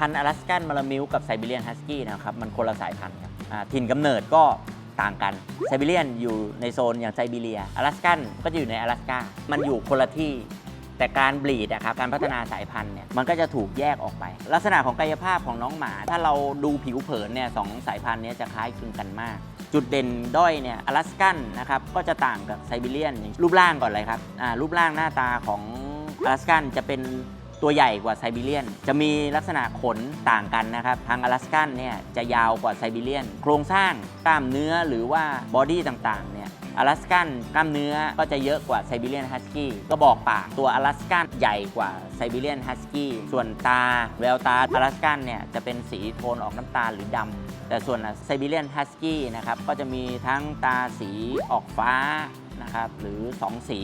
พันธุ์อลาสกันมาลามิลกับไซบีเรียนฮัสกี้นะครับ มันคนละสายพันธุ์ครับอ่าถิ่นกำเนิดก็ต่างกันไซบีเรียนอยู่ในโซนอย่างไซบีเรียอลาสกันก็จะอยู่ในอลาสกามันอยู่คนละที่แต่การบลีดนะครับการพัฒนาสายพันธุ์เนี่ยมันก็จะถูกแยกออกไป ลักษณะของกายภาพของน้องหมา ถ้าเราดูผิวเผินเนี่ยสองสายพันธุ์นี้จะคล้ายคลึงกันมาก จุดเด่นด้อยเนี่ยอลาสกันนะครับก็จะต่างกับไซบีเรียนรูปร่างก่อนเลยครับอ่ารูปร่างหน้าตาของอลาสกันจะเป็น ตัวใหญ่กว่าไซบีเรียน จะมีลักษณะขนต่างกันนะครับ ทางอลาสกันเนี่ยจะยาวกว่าไซบีเรียน โครงสร้างกล้ามเนื้อหรือว่าบอดี้ต่างๆเนี่ยอลาสกันกล้ามเนื้อก็จะเยอะกว่าไซบีเรียนฮัสกี้ก็บอกปากตัวอลาสกันใหญ่กว่าไซบีเรียนฮัสกี้ส่วนตาแววตาอลาสกันเนี่ยจะเป็นสีโทนออกน้ำตาลหรือดำแต่ส่วนไซบีเรียนฮัสกี้นะครับก็จะมีทั้งตาสีออกฟ้านะครับหรือ 2 สี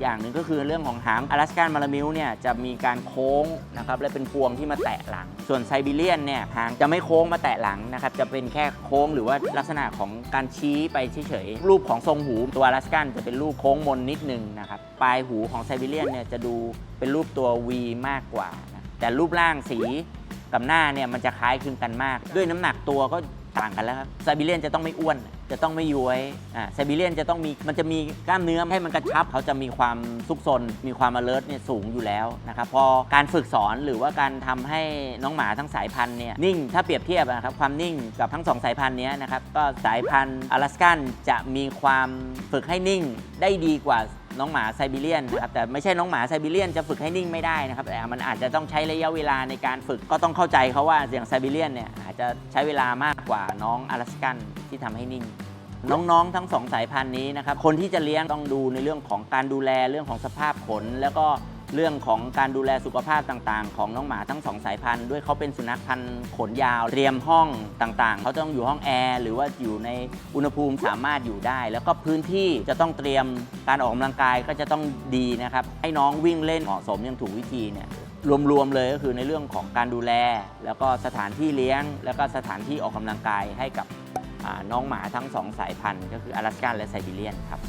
อย่างหนึ่งก็คือเรื่องของหางอลาสกันมาลามิลเนี่ยจะมีการโค้งนะครับและเป็นพวงที่มาแตะหลัง ส่วนไซบีเรียนเนี่ยหางจะไม่โค้งมาแตะหลังนะครับจะเป็นแค่โค้งหรือว่าลักษณะของการชี้ไปเฉยๆรูปของทรงหูตัวอลาสกันจะเป็นรูปโค้งมนนิดนึงนะครับปลายหูของไซบีเรียนเนี่ยจะดูเป็นรูปตัว V มากกว่านะแต่รูปร่างสีกับหน้าเนี่ยมันจะคล้ายคลึงกันมาก ด้วยน้ำหนักตัวก็ ต่างกันแล้วครับไซบีเรียนจะต้องไม่อ้วน จะต้องไม่ย้วยอ่าไซบีเรียนจะต้องมีมันจะมีกล้ามเนื้อให้มันกระชับ เขาจะมีความซุกซนมีความ alert เนี่ยสูงอยู่แล้วนะครับพอการฝึกสอนหรือว่าการทำให้น้องหมาทั้งสายพันธุ์เนี่ยนิ่งถ้าเปรียบเทียบนะครับความนิ่งกับทั้งสองสายพันธุ์นี้นะครับก็สายพันธุ์อลาสกันจะมีความฝึกให้นิ่งได้ดีกว่า น้องหมาไซบีเรียนนะครับแต่ไม่ใช่น้องหมาไซบีเรียนจะฝึกให้นิ่งไม่ได้นะครับแต่มันอาจจะต้องใช้ระยะเวลาในการฝึกก็ต้องเข้าใจเขาว่าอย่างไซบีเรียนเนี่ยอาจจะใช้เวลามากกว่าน้องอลาสกันที่ทำให้นิ่งน้องๆ ทั้งสองสายพันธุ์นี้นะครับ คนที่จะเลี้ยงต้องดูในเรื่องของการดูแลเรื่องของสภาพขน แล้วก็ เรื่องของการดูแลสุขภาพต่างๆ ของน้องหมาทั้งสองสายพันธุ์ด้วยเขาเป็นสุนัขพันธุ์ขนยาวเรียมห้องต่างๆ เขาต้องอยู่ห้องแอร์หรือว่าอยู่ในอุณหภูมิสามารถอยู่ได้ แล้วก็พื้นที่จะต้องเตรียมการออกกำลังกายก็จะต้องดีนะครับให้น้องวิ่งเล่นเหมาะสมอย่างถูกวิธีเนี่ยรวมๆเลยก็คือในเรื่องของการดูแล แล้วก็สถานที่เลี้ยง แล้วก็สถานที่ออกกำลังกายให้กับน้องหมาทั้งสองสายพันธุ์ ก็คืออลาสกันและไซบีเรียนครับ